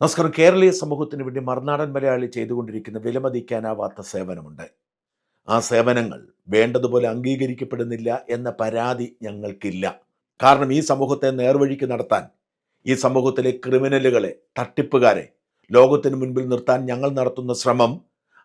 നമസ്കാരം. കേരളീയ സമൂഹത്തിന് വേണ്ടി മറുനാടൻ മലയാളി ചെയ്തുകൊണ്ടിരിക്കുന്ന വിലമതിക്കാനാവാത്ത സേവനമുണ്ട്. ആ സേവനങ്ങൾ വേണ്ടതുപോലെ അംഗീകരിക്കപ്പെടുന്നില്ല എന്ന പരാതി ഞങ്ങൾക്കില്ല. കാരണം ഈ സമൂഹത്തെ നേർവഴിക്ക് നടത്താൻ ഈ സമൂഹത്തിലെ ക്രിമിനലുകളെ തട്ടിപ്പുകാരെ ലോകത്തിന് മുൻപിൽ നിർത്താൻ ഞങ്ങൾ നടത്തുന്ന ശ്രമം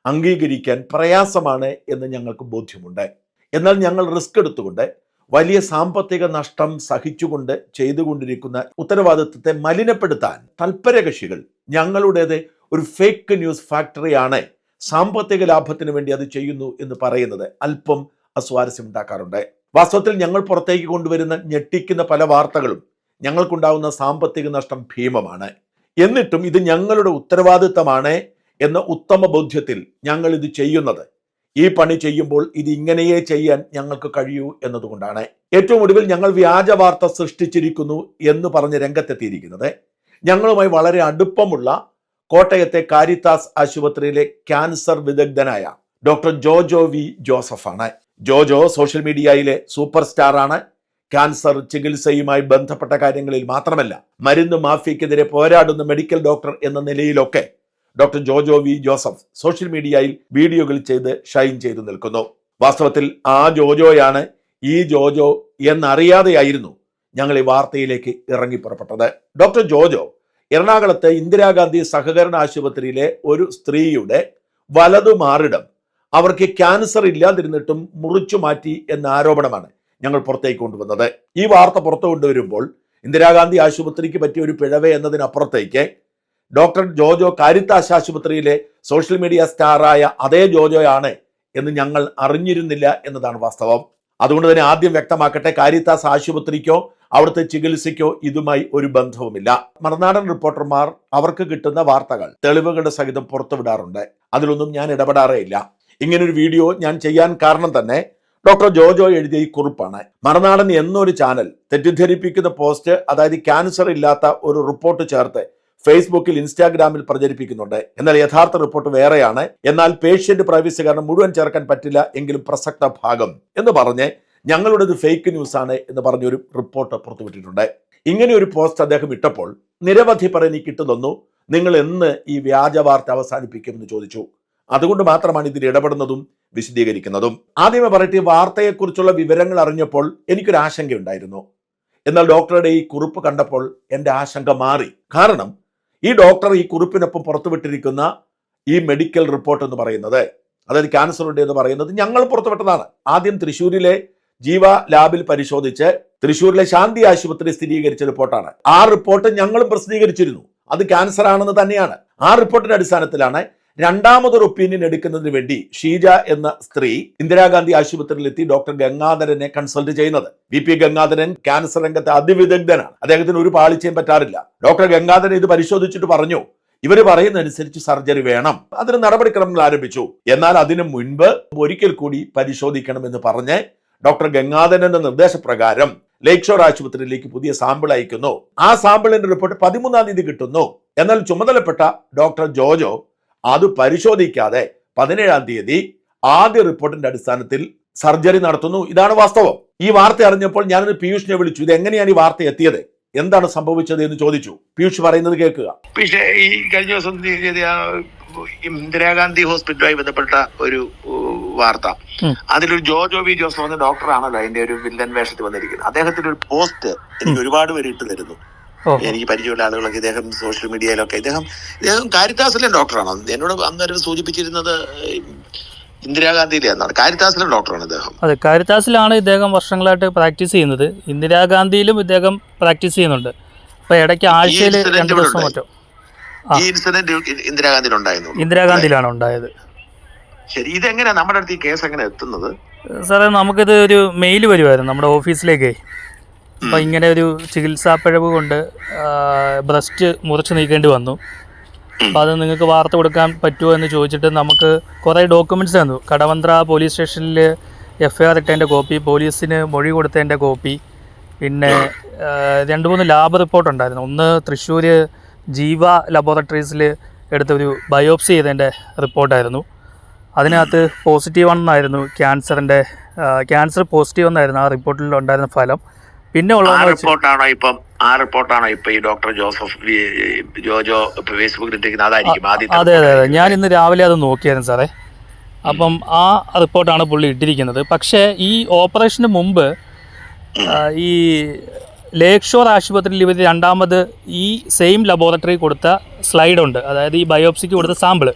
അംഗീകരിക്കാൻ പ്രയാസമാണ് എന്ന് ഞങ്ങൾക്ക് ബോധ്യമുണ്ട്. എന്നാൽ ഞങ്ങൾ റിസ്ക് എടുത്തുകൊണ്ട് വലിയ സാമ്പത്തിക നഷ്ടം സഹിച്ചുകൊണ്ട് ചെയ്തുകൊണ്ടിരിക്കുന്ന ഉത്തരവാദിത്വത്തെ മലിനപ്പെടുത്താൻ തൽപരകക്ഷികൾ ഞങ്ങളുടേത് ഒരു ഫേക്ക് ന്യൂസ് ഫാക്ടറിയാണ് സാമ്പത്തിക ലാഭത്തിന് വേണ്ടി അത് ചെയ്യുന്നു എന്ന് പറയുന്നത് അല്പം അസ്വാരസ്യം ഉണ്ടാക്കാറുണ്ട് വാസ്തവത്തിൽ ഞങ്ങൾ പുറത്തേക്ക് കൊണ്ടുവരുന്ന ഞെട്ടിക്കുന്ന പല വാർത്തകളും ഞങ്ങൾക്കുണ്ടാകുന്ന സാമ്പത്തിക നഷ്ടം ഭീമമാണ്. എന്നിട്ടും ഇത് ഞങ്ങളുടെ ഉത്തരവാദിത്തമാണ് എന്ന ഉത്തമ ബോധ്യത്തിൽ ഞങ്ങൾ ഇത് ചെയ്യുന്നത്. ഈ പണി ചെയ്യുമ്പോൾ ഇത് ഇങ്ങനെയേ ചെയ്യാൻ ഞങ്ങൾക്ക് കഴിയൂ എന്നതുകൊണ്ടാണ്. ഏറ്റവും ഒടുവിൽ ഞങ്ങൾ വ്യാജ വാർത്ത സൃഷ്ടിച്ചിരിക്കുന്നു എന്ന് പറഞ്ഞ് രംഗത്തെത്തിയിരിക്കുന്നത്. ഞങ്ങളുമായി വളരെ അടുപ്പമുള്ള കോട്ടയത്തെ കാരിത്താസ് ആശുപത്രിയിലെ ക്യാൻസർ വിദഗ്ധനായ ഡോക്ടർ ജോജോ വി ജോസഫാണ്. ജോജോ സോഷ്യൽ മീഡിയയിലെ സൂപ്പർ സ്റ്റാർ ആണ് ക്യാൻസർ ചികിത്സയുമായി ബന്ധപ്പെട്ട കാര്യങ്ങളിൽ മാത്രമല്ല മരുന്ന് മാഫിയക്കെതിരെ പോരാടുന്ന മെഡിക്കൽ ഡോക്ടർ എന്ന നിലയിലൊക്കെ doctor Jojo V Joseph social മീഡിയയിൽ വീഡിയോകൾ ചെയ്ത് ഷൈൻ ചെയ്തു നിൽക്കുന്നു. വാസ്തവത്തിൽ ആ ജോജോയാണ് ഈ ജോജോ എന്നറിയാതെയായിരുന്നു ഞങ്ങൾ ഈ വാർത്തയിലേക്ക് ഇറങ്ങി പുറപ്പെട്ടത്. ഡോക്ടർ ജോജോ എറണാകുളത്തെ ഇന്ദിരാഗാന്ധി സഹകരണ ആശുപത്രിയിലെ ഒരു സ്ത്രീയുടെ വലതു മാറിടം അവർക്ക് ക്യാൻസർ ഇല്ലാതിരുന്നിട്ടും മുറിച്ചു മാറ്റി എന്ന ആരോപണമാണ് ഞങ്ങൾ പുറത്തേക്ക് കൊണ്ടുവന്നത്. ഈ വാർത്ത പുറത്തു കൊണ്ടുവരുമ്പോൾ ഇന്ദിരാഗാന്ധി ആശുപത്രിക്ക് പറ്റിയ ഒരു പിഴവ് എന്നതിനപ്പുറത്തേക്ക് ഡോക്ടർ ജോജോ കാരിത്താസ് ആശുപത്രിയിലെ സോഷ്യൽ മീഡിയ സ്റ്റാറായ അതേ ജോജോയാണ് എന്ന് ഞങ്ങൾ അറിഞ്ഞിരുന്നില്ല എന്നതാണ് വാസ്തവം. അതുകൊണ്ട് തന്നെ ആദ്യം വ്യക്തമാക്കട്ടെ കാരിത്താസ് ആശുപത്രിക്കോ അവിടുത്തെ ചികിത്സയ്ക്കോ ഇതുമായി ഒരു ബന്ധവുമില്ല. മറുനാടൻ റിപ്പോർട്ടർമാർ അവർക്ക് കിട്ടുന്ന വാർത്തകൾ തെളിവുകളുടെ സഹിതം പുറത്തുവിടാറുണ്ട്. അതിലൊന്നും ഞാൻ ഇടപെടാറേ ഇല്ല. ഇങ്ങനൊരു വീഡിയോ ഞാൻ ചെയ്യാൻ കാരണം തന്നെ ഡോക്ടർ ജോജോ എഴുതിയ ഈ കുറിപ്പാണ്. മറുനാടൻ എന്നൊരു ചാനൽ തെറ്റിദ്ധരിപ്പിക്കുന്ന പോസ്റ്റ് അതായത് ക്യാൻസർ ഇല്ലാത്ത ഒരു റിപ്പോർട്ട് ചേർത്ത് ഫേസ്ബുക്കിൽ ഇൻസ്റ്റാഗ്രാമിൽ പ്രചരിപ്പിക്കുന്നുണ്ട്. എന്നാൽ യഥാർത്ഥ റിപ്പോർട്ട് വേറെയാണ്. എന്നാൽ പേഷ്യന്റ് പ്രൈവസി കാരണം മുഴുവൻ ചേർക്കാൻ പറ്റില്ല എങ്കിലും പ്രസക്ത ഭാഗം എന്ന് പറഞ്ഞ് ഞങ്ങളുടേത് ഫേക്ക് ന്യൂസ് ആണ് എന്ന് പറഞ്ഞൊരു റിപ്പോർട്ട് പുറത്തുവിട്ടിട്ടുണ്ട്. ഇങ്ങനെ ഒരു പോസ്റ്റ് അദ്ദേഹം ഇട്ടപ്പോൾ നിരവധി പേർ എനിക്ക് നിങ്ങൾ എന്ന് ഈ വ്യാജ വാർത്ത അവസാനിപ്പിക്കുമെന്ന് ചോദിച്ചു. അതുകൊണ്ട് മാത്രമാണ് ഇതിൽ ഇടപെടുന്നതും വിശദീകരിക്കുന്നതും. ആദ്യമേ പറയട്ടെ വാർത്തയെക്കുറിച്ചുള്ള വിവരങ്ങൾ അറിഞ്ഞപ്പോൾ എനിക്കൊരു ആശങ്കയുണ്ടായിരുന്നു എന്നാൽ ഡോക്ടറുടെ ഈ കുറിപ്പ് കണ്ടപ്പോൾ എന്റെ ആശങ്ക മാറി. കാരണം ഈ ഡോക്ടർ ഈ കുറിപ്പിനൊപ്പം പുറത്തുവിട്ടിരിക്കുന്ന ഈ മെഡിക്കൽ റിപ്പോർട്ട് എന്ന് പറയുന്നത് അതായത് ക്യാൻസറിന്റെ എന്ന് പറയുന്നത് ഞങ്ങൾ പുറത്തുവിട്ടതാണ്. ആദ്യം തൃശ്ശൂരിലെ ജീവ ലാബിൽ പരിശോധിച്ച് തൃശ്ശൂരിലെ ശാന്തി ആശുപത്രി സ്ഥിരീകരിച്ച റിപ്പോർട്ടാണ്. ആ റിപ്പോർട്ട് ഞങ്ങളും പ്രസിദ്ധീകരിച്ചിരുന്നു. അത് ക്യാൻസർ ആണെന്ന് തന്നെയാണ്. ആ റിപ്പോർട്ടിന്റെ അടിസ്ഥാനത്തിലാണ് രണ്ടാമതൊരു ഒപ്പീനിയൻ എടുക്കുന്നതിന് വേണ്ടി ഷീജ എന്ന സ്ത്രീ ഇന്ദിരാഗാന്ധി ആശുപത്രിയിൽ എത്തി ഡോക്ടർ ഗംഗാധരനെ കൺസൾട്ട് ചെയ്യുന്നത്. വി പി ഗംഗാധരൻ ക്യാൻസർ രംഗത്തെ അതിവിദഗ്ധനാണ്. അദ്ദേഹത്തിന് ഒരു പാളിച്ചയും പറ്റാറില്ല. ഡോക്ടർ ഗംഗാധരൻ ഇത് പരിശോധിച്ചിട്ട് പറഞ്ഞു ഇവർ പറയുന്നതനുസരിച്ച് സർജറി വേണം. അതിന് നടപടിക്രമങ്ങൾ ആരംഭിച്ചു. എന്നാൽ അതിനു മുൻപ് ഒരിക്കൽ കൂടി പരിശോധിക്കണമെന്ന് പറഞ്ഞ് ഡോക്ടർ ഗംഗാധരന്റെ നിർദ്ദേശപ്രകാരം ലേക്ക് ഷോർ ആശുപത്രിയിലേക്ക് പുതിയ സാമ്പിൾ അയക്കുന്നു. ആ സാമ്പിളിന്റെ റിപ്പോർട്ട് പതിമൂന്നാം തീയതി കിട്ടുന്നു. എന്നാൽ ചുമതലപ്പെട്ട ഡോക്ടർ ജോജോ അത് പരിശോധിക്കാതെ പതിനേഴാം തീയതി ആദ്യ റിപ്പോർട്ടിന്റെ അടിസ്ഥാനത്തിൽ സർജറി നടത്തുന്നു. ഇതാണ് വാസ്തവം. ഈ വാർത്ത അറിഞ്ഞപ്പോൾ ഞാനൊന്ന് പീയൂഷിനെ വിളിച്ചു. ഇത് എങ്ങനെയാണ് ഈ വാർത്ത എത്തിയത്? എന്താണ് സംഭവിച്ചത് എന്ന് ചോദിച്ചു. പീയൂഷ് പറയുന്നത് കേൾക്കുക. പക്ഷേ ഈ കഴിഞ്ഞ ദിവസം ഇന്ദിരാഗാന്ധി ഹോസ്പിറ്റലുമായി ബന്ധപ്പെട്ട ഒരു വാർത്ത. അതിലൊരു ജോ വി ജോസ് എന്ന ഡോക്ടറാണല്ലോ അതിന്റെ ഒരു വില്ലൻ വേഷത്തിൽ വന്നിരിക്കുന്നത്. അദ്ദേഹത്തിന്റെ ഒരു പോസ്റ്റ് എനിക്ക് ഒരുപാട് പേര് ഇട്ട് തരുന്നു. എനിക്ക് പരിചയമുള്ള ആളുകളൊക്കെ ഇദ്ദേഹം സോഷ്യൽ മീഡിയയിലൊക്കെ ഇദ്ദേഹം ഇദ്ദേഹം കാരിത്താസിലെ ഡോക്ടറാണ് എന്നോട് അന്നേരം സൂചിപ്പിച്ചിരുന്നത് ഈ ഇന്ദിരാഗാന്ധിയിലെ ഡോക്ടറാണ് ഇദ്ദേഹം. അതെ കാരിത്താസിലാണ് ഇദ്ദേഹം വർഷങ്ങളായിട്ട് പ്രാക്ടീസ് ചെയ്യുന്നത്. ഇന്ദിരാഗാന്ധിയിലും ഇദ്ദേഹം പ്രാക്ടീസ് ചെയ്യുന്നുണ്ട്. അപ്പോൾ ഇടയ്ക്ക് ആഴ്ചയിൽ രണ്ടു ദിവസം മറ്റോ? ഈ ഇൻസിഡന്റ് ഇന്ദിരാഗാന്ധിയിൽ ഉണ്ടായിരുന്നു ഇന്ദിരാഗാന്ധിയിലാണ് ഉണ്ടായത്. ശരി നമ്മുടെ അടുത്ത് ഈ കേസ് എങ്ങനെ എത്തുന്നത്? സാറേ നമുക്കിത് ഒരു മെയിൽ വരുമായിരുന്നു നമ്മുടെ ഓഫീസിലേക്ക് അപ്പോൾ ഇങ്ങനെ ഒരു ചികിത്സാ പിഴവ് കൊണ്ട് ബ്രസ്റ്റ് മുറിച്ച് നീക്കേണ്ടി വന്നു. അപ്പോൾ അത് നിങ്ങൾക്ക് വാർത്ത കൊടുക്കാൻ പറ്റുമോ എന്ന് ചോദിച്ചിട്ട് നമുക്ക് കുറേ ഡോക്യുമെന്റ്സ് തന്നു. കടവന്ത്ര പോലീസ് സ്റ്റേഷനിൽ എഫ് ഐ ആർ ഇട്ടതിന്റെ കോപ്പി പോലീസിന് മൊഴി കൊടുത്തതിന്റെ കോപ്പി പിന്നെ രണ്ട് മൂന്ന് ലാബ് റിപ്പോർട്ട് ഉണ്ടായിരുന്നു. ഒന്ന് തൃശ്ശൂർ ജീവ ലബോറട്ടറീസിൽ എടുത്തൊരു ബയോപ്സി ചെയ്തതിന്റെ റിപ്പോർട്ടായിരുന്നു. അതിനകത്ത് പോസിറ്റീവ് ആണെന്നായിരുന്നു ക്യാൻസറിന്റെ ക്യാൻസർ പോസിറ്റീവ് എന്നായിരുന്നു ആ റിപ്പോർട്ടിൽ ഉണ്ടായിരുന്ന ഫലം. പിന്നെ ആ റിപ്പോർട്ടാണോ ഇപ്പം ആ റിപ്പോർട്ടാണോ ഇപ്പൊ ഈ ഡോക്ടർ ജോസഫ് ജോജോ ഇപ്പൊ ഫേസ്ബുക്കിൽ ഇട്ടിരിക്കുന്നത്? അതായിരിക്കും ആദ്യത്തെ അതെ അതെ അതെ. ഞാൻ ഇന്ന് രാവിലെ അത് നോക്കിയായിരുന്നു സാറേ. അപ്പം ആ റിപ്പോർട്ടാണ് പുള്ളി ഇട്ടിരിക്കുന്നത്. പക്ഷേ ഈ ഓപ്പറേഷന് മുമ്പ് ഈ ലേക്ക് ഷോർ ആശുപത്രിയിൽ ഇവർ രണ്ടാമത് ഈ സെയിം ലബോറട്ടറി കൊടുത്ത സ്ലൈഡ് ഉണ്ട് അതായത് ഈ ബയോപ്സിക്ക് കൊടുത്ത സാമ്പിൾ.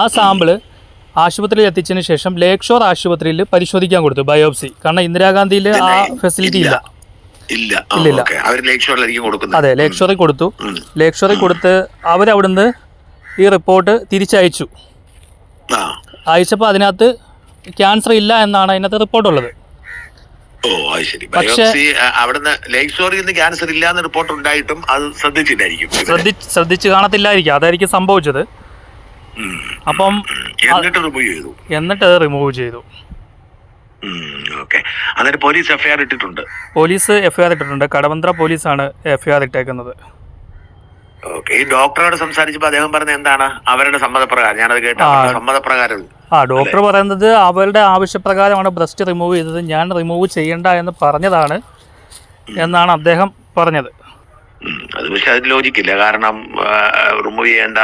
ആ സാമ്പിൾ ആശുപത്രിയിൽ എത്തിച്ചതിന് ശേഷം ലേക്ക് ഷോർ ആശുപത്രിയിൽ പരിശോധിക്കാൻ കൊടുത്തു ബയോപ്സി. കാരണം ഇന്ദിരാഗാന്ധിയിൽ ആ ഫെസിലിറ്റി ഇല്ല. ഇല്ല. അതെ ലേക്ക് ഷോറിൽ കൊടുത്തു. ലേക്ക് ഷോറിൽ കൊടുത്ത് അവരവിടുന്ന് ഈ റിപ്പോർട്ട് തിരിച്ചയച്ചു. അയച്ചപ്പോൾ അതിനകത്ത് ക്യാൻസർ ഇല്ല എന്നാണ് അതിനകത്ത് റിപ്പോർട്ടുള്ളത് ഓ അത് ശരി. പക്ഷേ- ബയോപ്സി ആ, അവിടുന്ന് ലേക്ക് ഷോറിൽ നിന്ന് ക്യാൻസർ ഇല്ലാന്ന് റിപ്പോർട്ട് ഉണ്ടായിട്ടും അത് ശ്രദ്ധിച്ചില്ലായിരിക്കും. ഇവർ. ശ്രദ്ധിച്ച് ശ്രദ്ധിച്ച് കാണത്തില്ലായിരിക്കും. അതായിരിക്കും സംഭവിച്ചത്. അപ്പം എന്നിട്ട് റിമൂവ് ചെയ്തു. എന്നിട്ട് അത് റിമൂവ് ചെയ്തു. ഓക്കെ. എന്നിട്ട് പോലീസ് എഫ്ഐആർ ഇട്ടിട്ടുണ്ട്. പോലീസ് എഫ്ഐആർ ഇട്ടിട്ടുണ്ട്. കടവന്ത്ര പോലീസാണ് എഫ്ഐആർ ഇട്ടേക്കുന്നത്. ഓക്കെ. ഈ ഡോക്ടറോട് സംസാരിച്ചപ്പോൾ അദ്ദേഹം പറഞ്ഞ എന്താണ്? അവരുടെ സമ്മതപ്രകാരം. ഞാനത് കേട്ട. സമ്മതപ്രകാരം ആ ഡോക്ടർ പറയുന്നത് അവരുടെ ആവശ്യപ്രകാരമാണ് ബ്രസ്റ്റ് റിമൂവ് ചെയ്തത്. ഞാൻ റിമൂവ് ചെയ്യണ്ട എന്ന് പറഞ്ഞതാണ് എന്നാണ് അദ്ദേഹം പറഞ്ഞത്. അത് പക്ഷെ അതിന് ലോജിക്കില്ല. കാരണം റിമൂവ് ചെയ്യേണ്ട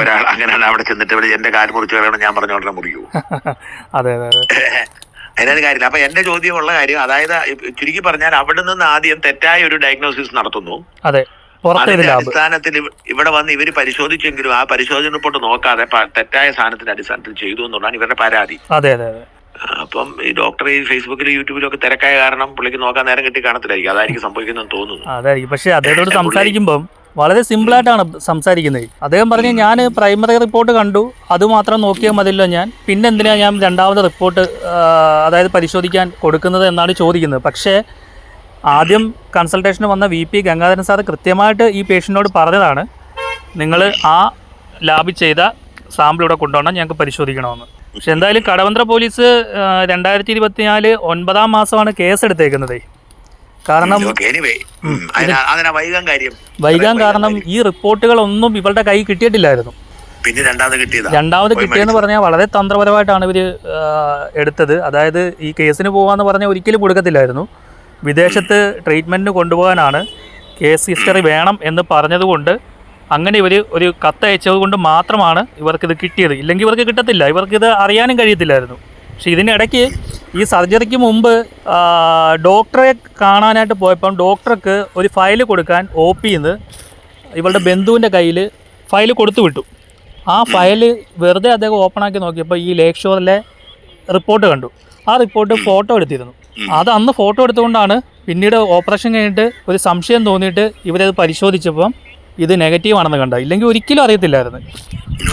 ഒരാൾ അങ്ങനെയാണ് അവിടെ ചെന്നിട്ട്. എന്റെ കാൽ മുറിച്ച് കളയണം ഞാൻ പറഞ്ഞ മുറിയൂ മുറിക്കൂ അതെ അതെ. അതെ അതിനകത്ത് കാര്യമില്ല. അപ്പൊ എന്റെ ചോദ്യമുള്ള കാര്യം അതായത് ചുരുക്കി പറഞ്ഞാൽ അവിടെ നിന്ന് ആദ്യം തെറ്റായ ഒരു ഡയഗ്നോസിസ് നടത്തുന്നു. അതെ. അതിന്റെ അടിസ്ഥാനത്തിൽ ഇവിടെ വന്ന് ഇവർ പരിശോധിച്ചെങ്കിലും ആ പരിശോധന റിപ്പോർട്ട് നോക്കാതെ തെറ്റായ സാധനത്തിന്റെ അടിസ്ഥാനത്തിൽ ചെയ്തു എന്നുള്ളതാണ് ഇവരുടെ പരാതി. അതെ അതെ അപ്പം ഈ ഡോക്ടർ ഈ ഫേസ്ബുക്കിലും യൂട്യൂബിലും ഒക്കെ തിരക്കായ കാരണം പുള്ളിക്ക് നോക്കാൻ നേരം കിട്ടി കാണത്തില്ലായിരിക്കും. അതായിരിക്കും സംഭവിക്കുന്നതെന്ന് തോന്നുന്നു. അതായിരിക്കും. പക്ഷേ അദ്ദേഹത്തോട് സംസാരിക്കുമ്പം വളരെ സിമ്പിളായിട്ടാണ് സംസാരിക്കുന്നത്. അദ്ദേഹം പറഞ്ഞു ഞാൻ പ്രൈമറി റിപ്പോർട്ട് കണ്ടു. അതുമാത്രം നോക്കിയാൽ മതിയല്ലോ ഞാൻ. പിന്നെ എന്തിനാണ് ഞാൻ രണ്ടാമത് റിപ്പോർട്ട് അതായത് പരിശോധിക്കാൻ കൊടുക്കുന്നത് എന്നാണ് ചോദിക്കുന്നത്. പക്ഷേ ആദ്യം കൺസൾട്ടേഷന് വന്ന വി പി ഗംഗാധരൻ സാർ കൃത്യമായിട്ട് ഈ പേഷ്യന്റിനോട് പറഞ്ഞതാണ്. നിങ്ങൾ ആ ലാബിൽ ചെയ്ത സാമ്പിൾ ഇവിടെ കൊണ്ടുവന്നാൽ ഞങ്ങൾക്ക് പരിശോധിക്കണമെന്ന്. പക്ഷെ എന്തായാലും കടവന്ത്ര പോലീസ് രണ്ടായിരത്തി ഇരുപത്തിനാല് ഒൻപതാം മാസമാണ് കേസ് എടുത്തേക്കുന്നത് കാരണം വൈകാൻ കാരണം ഈ റിപ്പോർട്ടുകളൊന്നും ഇവളുടെ കൈ കിട്ടിയിട്ടില്ലായിരുന്നു. പിന്നെ രണ്ടാമത് കിട്ടിയതാ? രണ്ടാമത് കിട്ടിയെന്ന് പറഞ്ഞാൽ വളരെ തന്ത്രപരമായിട്ടാണ് ഇവർ എടുത്തത്. അതായത് ഈ കേസിന് പോകാന്ന് പറഞ്ഞാൽ ഒരിക്കലും കൊടുക്കത്തില്ലായിരുന്നു. വിദേശത്ത് ട്രീറ്റ്മെന്റിന് കൊണ്ടുപോകാനാണ് കേസ് ഹിസ്റ്ററി വേണം എന്ന് പറഞ്ഞതുകൊണ്ട് അങ്ങനെ ഇവർ ഒരു കത്ത് അയച്ചത് കൊണ്ട് മാത്രമാണ് ഇവർക്കിത് കിട്ടിയത്. ഇല്ലെങ്കിൽ ഇവർക്ക് കിട്ടത്തില്ല. ഇവർക്കിത് അറിയാനും കഴിയത്തില്ലായിരുന്നു. പക്ഷെ ഇതിനിടയ്ക്ക് ഈ സർജറിക്ക് മുമ്പ് ഡോക്ടറെ കാണാനായിട്ട് പോയപ്പം ഡോക്ടർക്ക് ഒരു ഫയൽ കൊടുക്കാൻ ഒ പിന്ന് ഇവളുടെ ബന്ധുവിന്റെ കയ്യിൽ ഫയൽ കൊടുത്തു വിട്ടു. ആ ഫയൽ വെറുതെ അദ്ദേഹം ഓപ്പൺ ആക്കി നോക്കിയപ്പോൾ ഈ ലേക്ക് ഷോറിലെ റിപ്പോർട്ട് കണ്ടു. ആ റിപ്പോർട്ട് ഫോട്ടോ എടുത്തിരുന്നു. അത് അന്ന് ഫോട്ടോ എടുത്തുകൊണ്ടാണ് പിന്നീട് ഓപ്പറേഷൻ കഴിഞ്ഞിട്ട് ഒരു സംശയം തോന്നിയിട്ട് ഇവരത് പരിശോധിച്ചപ്പം ഇത് നെഗറ്റീവ് ആണെന്ന് കണ്ട. ഇല്ലെങ്കിൽ ഒരിക്കലും അറിയത്തില്ലായിരുന്നു.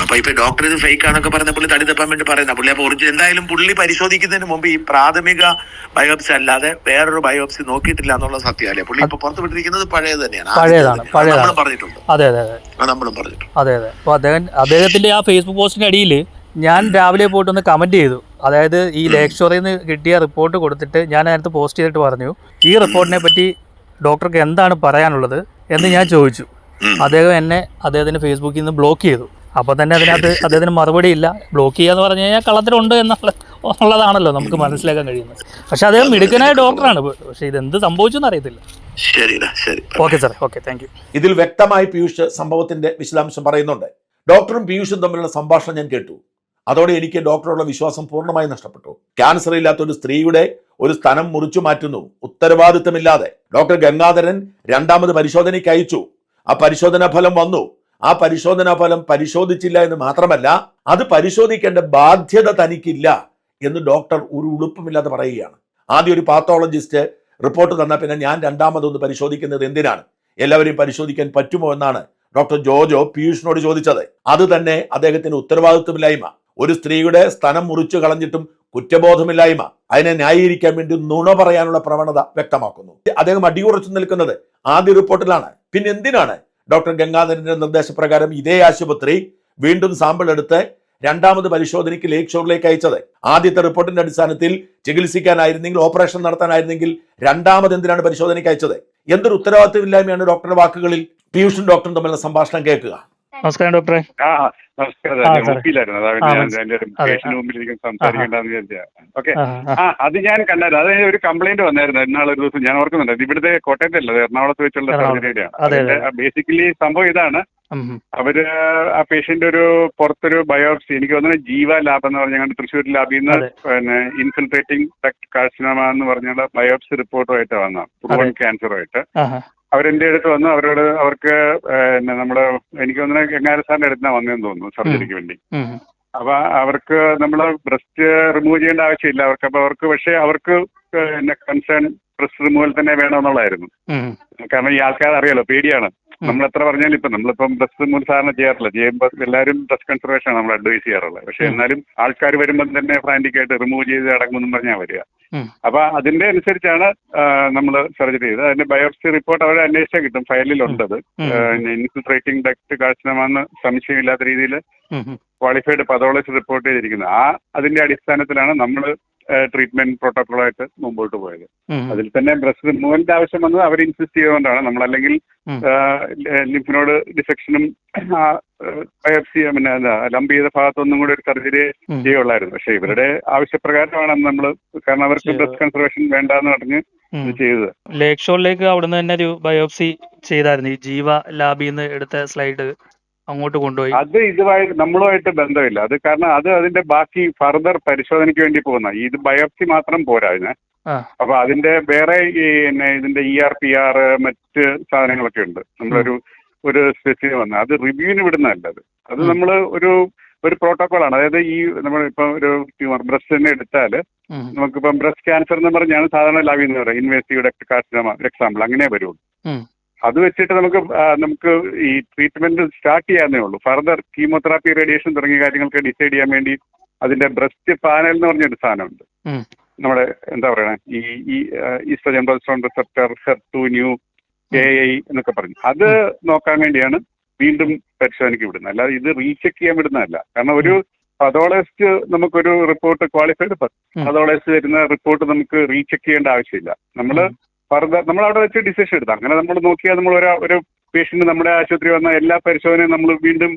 അപ്പൊ ഇപ്പൊ ഡോക്ടർ ഇത് ഫേക്ക് ആണെന്നൊക്കെ പറഞ്ഞ പുള്ളി തടി തപ്പാൻ വേണ്ടി പറയുന്ന പുള്ളി അപ്പൊ ഒറിജിനൽ എന്തായാലും പുള്ളി പരിശോധിക്കുന്നതിന് മുമ്പ് ഈ പ്രാഥമിക ബയോപ്സി അല്ലാതെ വേറൊരു ബയോപ്സി നോക്കിയിട്ടില്ല എന്നുള്ള സത്യമല്ലേ പുള്ളി ഇപ്പൊ പുറത്തു വിട്ടിരിക്കുന്നത് പഴയത് തന്നെയാണ്. പഴയതാണ്, പഴയതാണ്. പറഞ്ഞിട്ടുണ്ട്. അതെ അതെ അതെ. നമ്മളും പറഞ്ഞിട്ടുണ്ട്. അതെ അതെ. അപ്പോൾ അദ്ദേഹം അദ്ദേഹത്തിന്റെ ആ ഫേസ്ബുക്ക് പോസ്റ്റിന്റെ അടിയിൽ ഞാൻ രാവിലെ പോയിട്ട് ഒന്ന് കമന്റ് ചെയ്തു. അതായത് ഈ ലേക്ഷോറിൽ നിന്ന് കിട്ടിയ റിപ്പോർട്ട് കൊടുത്തിട്ട് ഞാൻ അതിനകത്ത് പോസ്റ്റ് ചെയ്തിട്ട് പറഞ്ഞു. ഈ റിപ്പോർട്ടിനെ പറ്റി ഡോക്ടർക്ക് എന്താണ് പറയാനുള്ളത് എന്ന് ഞാൻ ചോദിച്ചു. അദ്ദേഹം എന്നെ അദ്ദേഹത്തിന്റെ ഫേസ്ബുക്കിൽ നിന്ന് ബ്ലോക്ക് ചെയ്തു. അപ്പോൾ തന്നെ അതിനകത്ത് അദ്ദേഹത്തിന് മറുപടി ഇല്ല. ബ്ലോക്ക് ചെയ്യുക എന്ന് പറഞ്ഞു കഴിഞ്ഞാൽ കള്ളത്തിലുണ്ട് എന്നുള്ള ഉള്ളതാണല്ലോ നമുക്ക് മനസ്സിലാക്കാൻ കഴിയുന്നത്. പക്ഷെ അദ്ദേഹം മിടുക്കനായ ഡോക്ടറാണ് പക്ഷെ ഇതെന്ത് സംഭവിച്ചെന്ന് അറിയത്തില്ല. ശരിടാ ശരി. ഓക്കെ സാറേ ഓക്കെ താങ്ക് യു ഇതിൽ വ്യക്തമായി പീയൂഷ് സംഭവത്തിന്റെ വിശദാംശം പറയുന്നുണ്ട്. ഡോക്ടറും പീയൂഷും തമ്മിലുള്ള സംഭാഷണം ഞാൻ കേട്ടു. അതോടെ എനിക്ക് ഡോക്ടറുള്ള വിശ്വാസം പൂർണമായി നഷ്ടപ്പെട്ടു. ക്യാൻസർ ഇല്ലാത്ത ഒരു സ്ത്രീയുടെ ഒരു സ്ഥലം മുറിച്ചു മാറ്റുന്നു. ഉത്തരവാദിത്തമില്ലാതെ. ഡോക്ടർ ഗംഗാധരൻ രണ്ടാമത് പരിശോധനയ്ക്ക് അയച്ചു. ആ പരിശോധനാ ഫലം വന്നു. ആ പരിശോധനാ ഫലം പരിശോധിച്ചില്ല എന്ന് മാത്രമല്ല അത് പരിശോധിക്കേണ്ട ബാധ്യത തനിക്കില്ല എന്ന് ഡോക്ടർ ഒരു ഉളുപ്പുമില്ലാതെ പറയുകയാണ്. ആദ്യം ഒരു പാത്തോളജിസ്റ്റ് റിപ്പോർട്ട് തന്ന പിന്നെ ഞാൻ രണ്ടാമതൊന്ന് പരിശോധിക്കുന്നത് എന്തിനാണ്? എല്ലാവരെയും പരിശോധിക്കാൻ പറ്റുമോ എന്നാണ് ഡോക്ടർ ജോജോ പീയൂഷിനോട് ചോദിച്ചത്. അത് തന്നെ അദ്ദേഹത്തിന് ഉത്തരവാദിത്വമില്ലായ്മ. ഒരു സ്ത്രീയുടെ സ്ഥലം മുറിച്ചു കളഞ്ഞിട്ടും കുറ്റബോധമില്ലായ്മ അതിനെ ന്യായീകരിക്കാൻ വേണ്ടി നുണ പറയാനുള്ള പ്രവണത വ്യക്തമാക്കുന്നു. അദ്ദേഹം അടിയുറച്ചു നിൽക്കുന്നത് ആദ്യ റിപ്പോർട്ടിലാണ്. പിന്നെ എന്തിനാണ് ഡോക്ടർ ഗംഗാധരന്റെ നിർദ്ദേശപ്രകാരം ഇതേ ആശുപത്രി വീണ്ടും സാമ്പിൾ എടുത്ത് രണ്ടാമത് പരിശോധനയ്ക്ക് ലേക്ക് ഷോറിലേക്ക് അയച്ചത്? ആദ്യത്തെ റിപ്പോർട്ടിന്റെ അടിസ്ഥാനത്തിൽ ചികിത്സിക്കാനായിരുന്നെങ്കിൽ ഓപ്പറേഷൻ നടത്താനായിരുന്നെങ്കിൽ രണ്ടാമത് എന്തിനാണ് പരിശോധനയ്ക്ക് അയച്ചത്? എന്തൊരു ഉത്തരവാദിത്തമില്ലായ്മയാണ് ഡോക്ടറുടെ വാക്കുകളിൽ പീയൂഷും ഡോക്ടറും തമ്മിലുള്ള സംഭാഷണം കേൾക്കുക. നമസ്കാരം ഡോക്ടറെ. ആ നമസ്കാരം. ഞാൻ. മുമ്പിലായിരുന്നു അതാ ഞാൻ മനസ്സി- എന്റെ ഒരു പേഷ്യന്റ് ആ. മുമ്പിൽ വിചാരിച്ചാ. ഓക്കെ. ആ, ആ, ആ അത് ഞാൻ കണ്ടായിരുന്നു. അത് ഒരു കംപ്ലൈന്റ് വന്നായിരുന്നു. എന്നാൾ ഒരു ദിവസം ഞാൻ ഓർക്കുന്നുണ്ട്. ഇവിടുത്തെ കോട്ടയത്തെ അല്ലേ എറണാകുളത്ത് വെച്ചുള്ള. സർജറിയുടെയാണ്. ബേസിക്കലി സംഭവം ഇതാണ്. അവർ ആ പേഷ്യന്റ് ഒരു പുറത്തൊരു ബയോപ്സി എനിക്ക് തോന്നുന്നത് ജീവ ലാബ് എന്ന് പറഞ്ഞ ഞങ്ങളുടെ തൃശ്ശൂർ ലാബിൽ നിന്ന് പിന്നെ ഇൻഫിൽട്രേറ്റിംഗ് കാഴ്ച കാർസിനോമ എന്ന് പറഞ്ഞുള്ള ബയോപ്സി റിപ്പോർട്ടുമായിട്ട് വന്ന ക്യാൻസറുമായിട്ട് ആഹാ. അവരെന്റെ അടുത്ത് വന്നു അവരോട് അവർക്ക് പിന്നെ നമ്മുടെ എനിക്ക് തോന്നുന്നത് ഗംഗാര സാറിന്റെ അടുത്താണ് വന്നതെന്ന് തോന്നുന്നു സർജറിക്ക് വേണ്ടി. ഉം, ഉം. അപ്പൊ അവർക്ക് നമ്മൾ ബ്രസ്റ്റ് റിമൂവ് ചെയ്യേണ്ട ആവശ്യമില്ല. അവർക്ക് അപ്പൊ അവർക്ക് പക്ഷേ അവർക്ക് പിന്നെ കൺസേൺ ബ്രസ്റ്റ് റിമൂവൽ തന്നെ വേണമെന്നുള്ളതായിരുന്നു. കാരണം ഈ ആൾക്കാർ അറിയാലോ പേടിയാണ്. നമ്മൾ എത്ര പറഞ്ഞാലും ഇപ്പൊ നമ്മളിപ്പം ബ്രസ്റ്റ് റിമൂവൽ സാധാരണ ചെയ്യാറില്ല. ചെയ്യുമ്പോൾ എല്ലാവരും ബ്രസ്റ്റ് കൺസർവേഷൻ ആണ് നമ്മൾ അഡ്വൈസ് ചെയ്യാറുള്ളത്. പക്ഷെ എന്നാലും ആൾക്കാർ വരുമ്പോൾ തന്നെ ഫ്രാന്റിക്കായിട്ട് റിമൂവ് ചെയ്ത് അടങ്ങുമെന്നും പറഞ്ഞാൽ വരിക. ഉം. അപ്പൊ അതിന്റെ അനുസരിച്ചാണ് നമ്മൾ സർജറി ചെയ്തത് അതിന്റെ ബയോപ്സി റിപ്പോർട്ട് അവിടെ അന്വേഷിച്ചാൽ കിട്ടും ഫയലിലുണ്ടത് ഇൻഫിൽട്രേറ്റിംഗ് ഡക്ട് കാഴ്ചമാണെന്ന് സംശയമില്ലാത്ത രീതിയിൽ. ക്വാളിഫൈഡ് പതോളജി റിപ്പോർട്ട് ചെയ്തിരിക്കുന്നത് ആ അതിന്റെ അടിസ്ഥാനത്തിലാണ് നമ്മൾ ട്രീറ്റ്മെന്റ് പ്രോട്ടോക്കോളായിട്ട് മുമ്പോട്ട് പോയത്. അതിൽ തന്നെ ബ്രസ്റ്റ് റിമൂവലിന്റെ ആവശ്യം വന്നത് അവർ ഇൻസിസ്റ്റ് ചെയ്തുകൊണ്ടാണ് നമ്മൾ അല്ലെങ്കിൽ ലിഫിനോട് ലിംഫിനോട് ഡിസെക്ഷനും ബയോപ്സി പിന്നെ എന്താ ലംബ് ചെയ്ത ഭാഗത്തൊന്നും കൂടി ഒരു സർജറി. ചെയ്യുള്ളായിരുന്നു പക്ഷെ ഇവരുടെ ആവശ്യപ്രകാരമാണ് നമ്മൾ കാരണം അവർക്ക്. ബ്രസ്റ്റ് കൺസർവേഷൻ വേണ്ടെന്ന് പറഞ്ഞ് ചെയ്തത്. ലേക്ക് ഷോറിലേക്ക് അവിടുന്ന് തന്നെ ഒരു ബയോപ്സി ചെയ്തായിരുന്നു. ഈ ജീവ ലാബിൽ നിന്ന് എടുത്ത സ്ലൈഡ് അങ്ങോട്ട് കൊണ്ടുപോയി? അത് ഇതുമായി നമ്മളുമായിട്ട് ബന്ധമില്ല. അത് കാരണം അത് അതിന്റെ ബാക്കി ഫർദർ പരിശോധനയ്ക്ക് വേണ്ടി പോകുന്ന ഇത് ബയോപ്സി മാത്രം പോരാ അതിന്. ആ. അപ്പൊ അതിന്റെ വേറെ ഈ പിന്നെ ഇതിന്റെ ഇ ആർ പി ആർ മറ്റ് സാധനങ്ങളൊക്കെ ഉണ്ട്. നമ്മളൊരു ഒരു സ്പെസിന് വന്ന. അത് റിവ്യൂവിന് വിടുന്നതല്ല അത്. അത്. നമ്മൾ ഒരു ഒരു പ്രോട്ടോകോളാണ് അതായത് ഈ നമ്മൾ ഇപ്പം ഒരു ട്യൂമർ ബ്രസ്റ്റ് തന്നെ എടുത്താൽ ഉം, നമുക്കിപ്പം ബ്രസ്റ്റ് ക്യാൻസർ എന്ന് പറഞ്ഞാണ് സാധാരണ ലാബിൽ നിന്ന് പറയുക. ഇൻവേസ്റ്റീവ് ഡക്ട് കാർസിനോമ എക്സാമ്പിൾ അങ്ങനെ വരുള്ളൂ. ഉം. അത് വെച്ചിട്ട് നമുക്ക് നമുക്ക് ഈ ട്രീറ്റ്മെന്റ് സ്റ്റാർട്ട് ചെയ്യാന്നേ ഉള്ളൂ. ഫർദർ കീമോതെറാപ്പി റേഡിയേഷൻ തുടങ്ങിയ കാര്യങ്ങൾക്ക് ഡിസൈഡ് ചെയ്യാൻ വേണ്ടി അതിന്റെ ബ്രസ്റ്റ് പാനൽ എന്ന് പറഞ്ഞൊരു സാധനമുണ്ട്. നമ്മുടെ എന്താ പറയണേ ഈ ഈ oestrogen progesterone receptor HER two neu A I എന്നൊക്കെ പറഞ്ഞു. അത് നോക്കാൻ വേണ്ടിയാണ് വീണ്ടും പരിശോധനയ്ക്ക് വിടുന്നത്. അല്ലാതെ ഇത് റീചെക്ക് ചെയ്യാൻ വിടുന്നതല്ല. കാരണം ഒരു പതോളജിസ്റ്റ് നമുക്കൊരു റിപ്പോർട്ട് ക്വാളിഫൈഡ്. പതോളജിസ്റ്റ് തരുന്ന റിപ്പോർട്ട് നമുക്ക് റീചെക്ക് ചെയ്യേണ്ട ആവശ്യമില്ല. നമ്മൾ. ഫർദർ നമ്മൾ അവിടെ വെച്ച് ഡിസിഷൻ എടുത്താൽ അങ്ങനെ നമ്മൾ നോക്കിയാൽ നമ്മൾ ഒരു ഒരു പേഷ്യന്റ് നമ്മുടെ ആശുപത്രി വന്ന എല്ലാ പരിശോധനയും നമ്മൾ വീണ്ടും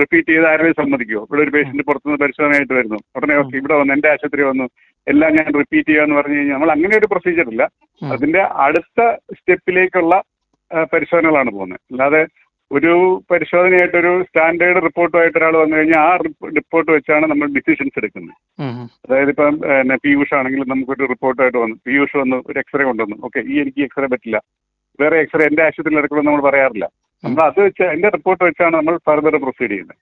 റിപ്പീറ്റ് ചെയ്ത് ആരെയും സമ്മതിക്കുമോ ഇവിടെ ഒരു പേഷ്യന്റ് പുറത്തുനിന്ന് പരിശോധനയായിട്ട് വരുന്നു. ഉടനെ ഓക്കെ ഇവിടെ വന്നു എന്റെ ആശുപത്രി വന്നു. എല്ലാം ഞാൻ റിപ്പീറ്റ് ചെയ്യാന്ന് പറഞ്ഞു കഴിഞ്ഞാൽ നമ്മൾ അങ്ങനെ ഒരു പ്രൊസീജിയർ ഇല്ല. അതിന്റെ അതിന്റെ അടുത്ത സ്റ്റെപ്പിലേക്കുള്ള പരിശോധനകളാണ് പോകുന്നത്. അല്ലാതെ ഒരു പരിശോധനയായിട്ടൊരു സ്റ്റാൻഡേർഡ് റിപ്പോർട്ടുമായിട്ട് ഒരാൾ വന്നു കഴിഞ്ഞാൽ ആ റിപ്പോർട്ട് വെച്ചാണ് നമ്മൾ ഡിസിഷൻസ് എടുക്കുന്നത്. അതായത് ഇപ്പം പിന്നെ പീയൂഷ് ആണെങ്കിൽ നമുക്കൊരു റിപ്പോർട്ടായിട്ട് വന്നു. പീയൂഷ് വന്നു ഒരു എക്സ്റേ കൊണ്ടുവന്നു. ഓക്കെ ഈ എനിക്ക് എക്സ്റേ പറ്റില്ല. വേറെ എക്സ്റേ എന്റെ ആശുപത്രിയിൽ എടുക്കണമെന്ന് നമ്മൾ പറയാറില്ല. നമ്മൾ അത് വെച്ച് അതിന്റെ റിപ്പോർട്ട് വെച്ചാണ് നമ്മൾ ഫർദർ പ്രൊസീഡ് ചെയ്യുന്നത്.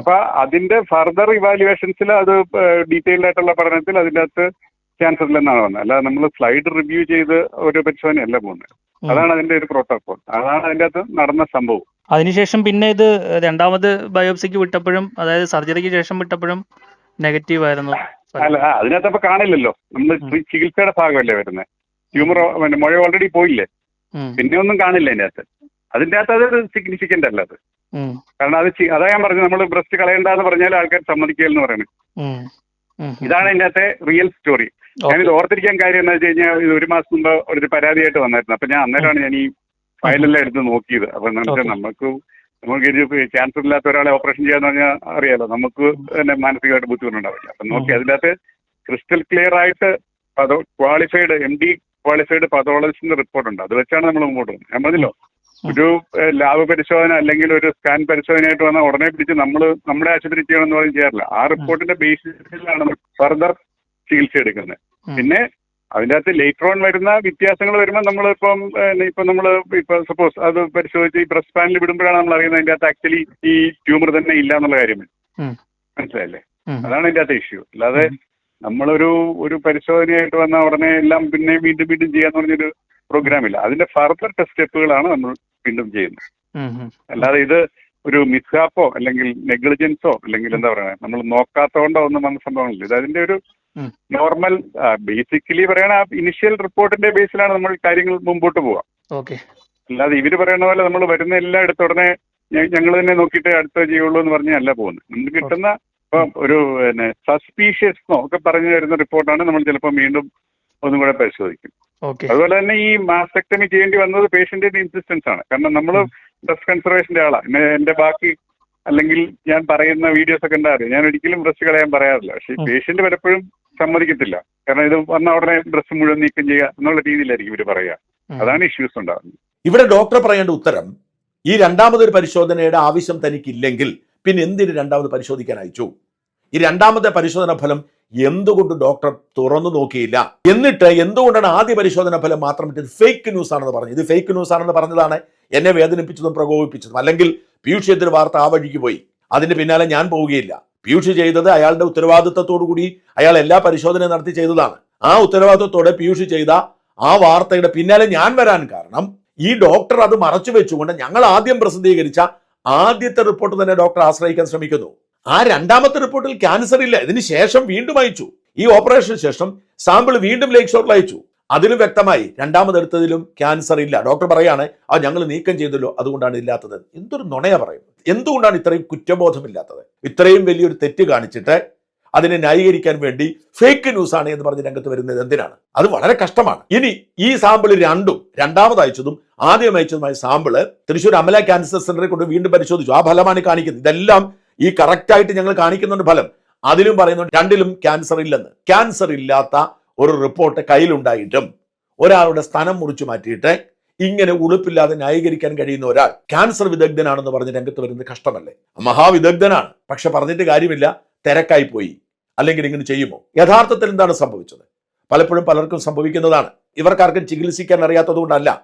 അപ്പൊ അതിന്റെ ഫർദർ ഇവാലുവേഷൻസിൽ അത് ഡീറ്റെയിൽഡ് ആയിട്ടുള്ള പഠനത്തിൽ അതിന്റെ അകത്ത് ക്യാൻസർ ഇല്ലെന്നാണ് വന്നത് അല്ലാതെ നമ്മൾ സ്ലൈഡ് റിവ്യൂ ചെയ്ത് ഒരു പരിശോധനയല്ല പോകുന്നത്. അതാണ് അതിന്റെ ഒരു പ്രോട്ടോകോൾ അതാണ് അതിന്റെ അകത്ത് നടന്ന സംഭവം. അതിനുശേഷം പിന്നെ ഇത് രണ്ടാമത് ബയോപ്സിക്ക് വിട്ടപ്പോഴും അതായത് സർജറിക്ക് ശേഷം വിട്ടപ്പോഴും നെഗറ്റീവ് ആയിരുന്നു. അല്ല ആ, അതിനകത്ത് അപ്പൊ കാണില്ലല്ലോ നമ്മൾ ചികിത്സയുടെ ഭാഗമല്ലേ വരുന്നത് ട്യൂമർ മുഴ ഓൾറെഡി പോയില്ലേ? ഉം, പിന്നെ ഒന്നും കാണില്ല അതിന്റെ അകത്ത് അതിന്റെ അകത്ത് അതൊരു സിഗ്നിഫിക്കന്റ് അല്ല അത്. ഉം, കാരണം അത് ചി- അതാ ഞാൻ പറഞ്ഞു നമ്മൾ ബ്രസ്റ്റ് കളയണ്ടെന്ന് പറഞ്ഞാൽ ആൾക്കാർ സമ്മതിക്കുകയെന്ന് പറയുന്നത്. ഉം, ഉം, ഉം. ഇതാണ് അതിന്റെ അകത്തെ റിയൽ സ്റ്റോറി ഞാനിത് ഓർത്തിരിക്കാൻ കാര്യം എന്താ വെച്ച് കഴിഞ്ഞാൽ ഇത് ഒരു മാസം മുമ്പ് ഒരു പരാതിയായിട്ട് വന്നായിരുന്നു. അപ്പൊ ഞാൻ അന്നേരമാണ് ഞാൻ ഈ ഫയലെല്ലാം എടുത്ത് നോക്കിയത്. അപ്പൊ എന്താണെന്ന് വെച്ചാൽ Okay. നമുക്ക് നമുക്ക് ഇത് ക്യാൻസർ ഇല്ലാത്ത ഒരാളെ ഓപ്പറേഷൻ ചെയ്യാന്ന് പറഞ്ഞാൽ അറിയാലോ നമുക്ക് തന്നെ മാനസികമായിട്ട് ബുദ്ധിമുട്ടുണ്ടാവില്ല. അപ്പൊ നോക്കി അതിനകത്ത് ക്രിസ്റ്റൽ ക്ലിയർ ആയിട്ട് ക്വാളിഫൈഡ് എം ഡി ക്വാളിഫൈഡ് പതോളജിസ്റ്റിന്റെ റിപ്പോർട്ട് ഉണ്ട്. അത് വെച്ചാണ് നമ്മൾ മുമ്പോട്ട് പോകുന്നത്. ഞാൻ പറഞ്ഞല്ലോ? ഒരു ലാബ് പരിശോധന അല്ലെങ്കിൽ ഒരു സ്കാൻ പരിശോധനയായിട്ട് വന്നാൽ ഉടനെ പിടിച്ച് നമ്മൾ നമ്മുടെ ആശുപത്രി ചെയ്യണമെന്ന് പറഞ്ഞ് ചെയ്യാറില്ല. ആ റിപ്പോർട്ടിന്റെ ബേസിസിലാണ് ഫർദർ ചികിത്സ എടുക്കുന്നത്. പിന്നെ അതിന്റെ അകത്ത് ലേറ്റർ ഓൺ വരുന്ന വ്യത്യാസങ്ങൾ വരുമ്പോൾ നമ്മൾ ഇപ്പം ഇപ്പം നമ്മൾ ഇപ്പൊ സപ്പോസ് അത് പരിശോധിച്ച് ഈ ബ്രസ്റ്റ് പാനിൽ വിടുമ്പോഴാണ് നമ്മൾ അറിയുന്നത് അതിന്റെ അകത്ത് ആക്ച്വലി ഈ ട്യൂമർ തന്നെ ഇല്ല എന്നുള്ള കാര്യം. മനസ്സിലായല്ലേ? അതാണ് അതിന്റെ അകത്ത് ഇഷ്യൂ അല്ലാതെ നമ്മളൊരു ഒരു പരിശോധനയായിട്ട് വന്ന ഉടനെ എല്ലാം പിന്നെ വീണ്ടും വീണ്ടും ചെയ്യാന്ന് പറഞ്ഞൊരു പ്രോഗ്രാം ഇല്ല. അതിന്റെ ഫർദർ ടെസ്റ്റ് സ്റ്റെപ്പുകളാണ് നമ്മൾ വീണ്ടും ചെയ്യുന്നത്. അല്ലാതെ ഇത് ഒരു മിസ്ഹാപ്പോ അല്ലെങ്കിൽ നെഗ്ലിജൻസോ അല്ലെങ്കിൽ എന്താ പറയുക നമ്മൾ നോക്കാത്തതുകൊണ്ടോ ഒന്നും വന്ന സംഭവങ്ങളില്ല ഇത് അതിന്റെ ഒരു. നോർമൽ ബേസിക്കലി പറയണ ഇനിഷ്യൽ റിപ്പോർട്ടിന്റെ ബേസിലാണ് നമ്മൾ കാര്യങ്ങൾ മുമ്പോട്ട് പോവുക ഓക്കെ. അല്ലാതെ ഇവർ പറയുന്ന പോലെ നമ്മൾ വരുന്ന എല്ലാം എടുത്ത ഉടനെ ഞങ്ങൾ തന്നെ നോക്കിയിട്ട് അടുത്ത ചെയ്യുള്ളൂ എന്ന് പറഞ്ഞല്ല പോകുന്നത്. നമുക്ക് കിട്ടുന്ന ഇപ്പം ഒരു പിന്നെ സസ്പീഷ്യസ് ഒക്കെ പറഞ്ഞു വരുന്ന റിപ്പോർട്ടാണ് നമ്മൾ ചിലപ്പോൾ വീണ്ടും ഒന്നും കൂടെ പരിശോധിക്കും. അതുപോലെ തന്നെ ഈ മാസ്റ്റക്ടമി ചെയ്യേണ്ടി വന്നത് പേഷ്യന്റിന്റെ ഇൻസിസ്റ്റൻസ് ആണ്. കാരണം നമ്മൾ ബ്രസ്റ്റ് കൺസർവേഷന്റെ ആളാണ് പിന്നെ എന്റെ ബാക്കി അല്ലെങ്കിൽ ഞാൻ പറയുന്ന വീഡിയോസ് ഒക്കെ ഉണ്ടാവില്ല ഞാൻ ഒരിക്കലും ബ്രസ്റ്റ് കളയാൻ പറയാറില്ല. പക്ഷേ. പേഷ്യന്റ് പലപ്പോഴും സമ്മതിക്കത്തില്ല. കാരണം ഇത് വന്ന ഉടനെ ഡ്രസ്സ് മുഴുവൻ നീക്കം ചെയ്യുക എന്നുള്ള രീതിയിലായിരിക്കും ഇവർ പറയുക. അതാണ് ഇഷ്യൂസ് ഉണ്ടാകുന്നത്. ഇവിടെ ഡോക്ടർ പറയേണ്ട ഉത്തരം ഈ രണ്ടാമതൊരു പരിശോധനയുടെ ആവശ്യം തനിക്കില്ലെങ്കിൽ പിന്നെ എന്തിന് രണ്ടാമത് പരിശോധിക്കാൻ അയച്ചു? ഈ രണ്ടാമത്തെ പരിശോധന ഫലം എന്തുകൊണ്ട് ഡോക്ടർ തുറന്നു നോക്കിയില്ല? എന്നിട്ട് എന്തുകൊണ്ടാണ് ആദ്യ പരിശോധന ഫലം മാത്രം ഇത് ഫേക്ക് ന്യൂസ് ആണെന്ന് പറഞ്ഞു ഇത് ഫേക്ക് ന്യൂസ് ആണെന്ന് പറഞ്ഞതാണ് എന്നെ വേദനിപ്പിച്ചതും പ്രകോപിപ്പിച്ചതും. അല്ലെങ്കിൽ പീയൂഷ് വാർത്ത ആ വഴിക്ക് പോയി. അതിന് പിന്നാലെ ഞാൻ പോവുകയില്ല. പീയൂഷ് ചെയ്തത് അയാളുടെ ഉത്തരവാദിത്തത്തോടു കൂടി അയാൾ എല്ലാ പരിശോധനയും നടത്തി ചെയ്തതാണ്. ആ ഉത്തരവാദിത്തത്തോടെ പീയൂഷ് ചെയ്ത ആ വാർത്തയുടെ പിന്നാലെ ഞാൻ വരാൻ കാരണം ഈ ഡോക്ടർ അത് മറച്ചു വെച്ചുകൊണ്ട് ഞങ്ങൾ ആദ്യം പ്രസിദ്ധീകരിച്ച ആദ്യത്തെ റിപ്പോർട്ട് തന്നെ ഡോക്ടർ ആശ്രയിക്കാൻ ശ്രമിക്കുന്നു. ആ രണ്ടാമത്തെ റിപ്പോർട്ടിൽ ക്യാൻസർ ഇല്ല. ഇതിന് ശേഷം വീണ്ടും അയച്ചു. ഈ ഓപ്പറേഷന് ശേഷം സാമ്പിൾ വീണ്ടും ലേക്ക് ഷോറിൽ അയച്ചു. അതിലും വ്യക്തമായി രണ്ടാമതെടുത്തതിലും ക്യാൻസർ ഇല്ല. ഡോക്ടർ പറയാണ് ആ ഞങ്ങൾ നീക്കം ചെയ്തല്ലോ അതുകൊണ്ടാണ് ഇല്ലാത്തത് എന്തൊരു നുണയാ പറയുന്നത്. എന്തുകൊണ്ടാണ് ഇത്രയും കുറ്റബോധമില്ലാത്തത്? ഇത്രയും വലിയൊരു തെറ്റ് കാണിച്ചിട്ട് അതിനെ ന്യായീകരിക്കാൻ വേണ്ടി ഫേക്ക് ന്യൂസ് ആണ് എന്ന് പറഞ്ഞ് രംഗത്ത് വരുന്നത് എന്തിനാണ്? അത് വളരെ കഷ്ടമാണ്. ഇനി ഈ സാമ്പിൾ രണ്ടും രണ്ടാമത് അയച്ചതും ആദ്യം അയച്ചതുമായ സാമ്പിൾ തൃശ്ശൂർ അമല ക്യാൻസർ സെന്ററിൽ കൊണ്ട് വീണ്ടും പരിശോധിച്ചു. ആ ഫലമാണ് കാണിക്കുന്നത്. ഇതെല്ലാം ഈ കറക്റ്റായിട്ട് ഞങ്ങൾ കാണിക്കുന്നുണ്ട് ഫലം. അതിലും പറയുന്നുണ്ട് രണ്ടിലും ക്യാൻസർ ഇല്ലെന്ന്. ക്യാൻസർ ഇല്ലാത്ത ഒരു റിപ്പോർട്ട് കയ്യിലുണ്ടായിട്ടും ഒരാളുടെ സ്ഥലം മുറിച്ചു മാറ്റിയിട്ട് ഇങ്ങനെ ഉളുപ്പില്ലാതെ ന്യായീകരിക്കാൻ കഴിയുന്ന ഒരാൾ ക്യാൻസർ വിദഗ്ധനാണെന്ന് പറഞ്ഞ് രംഗത്ത് വരുന്നത് കഷ്ടമല്ലേ? മഹാവിദഗ്ധനാണ്. പക്ഷെ പറഞ്ഞിട്ട് കാര്യമില്ല. തിരക്കായി പോയി. അല്ലെങ്കിൽ ഇങ്ങനെ ചെയ്യുമോ? യഥാർത്ഥത്തിൽ എന്താണ് സംഭവിച്ചത്? പലപ്പോഴും പലർക്കും സംഭവിക്കുന്നതാണ്. ഇവർക്കാർക്കും ചികിത്സിക്കാൻ അറിയാത്തതുകൊണ്ടല്ല.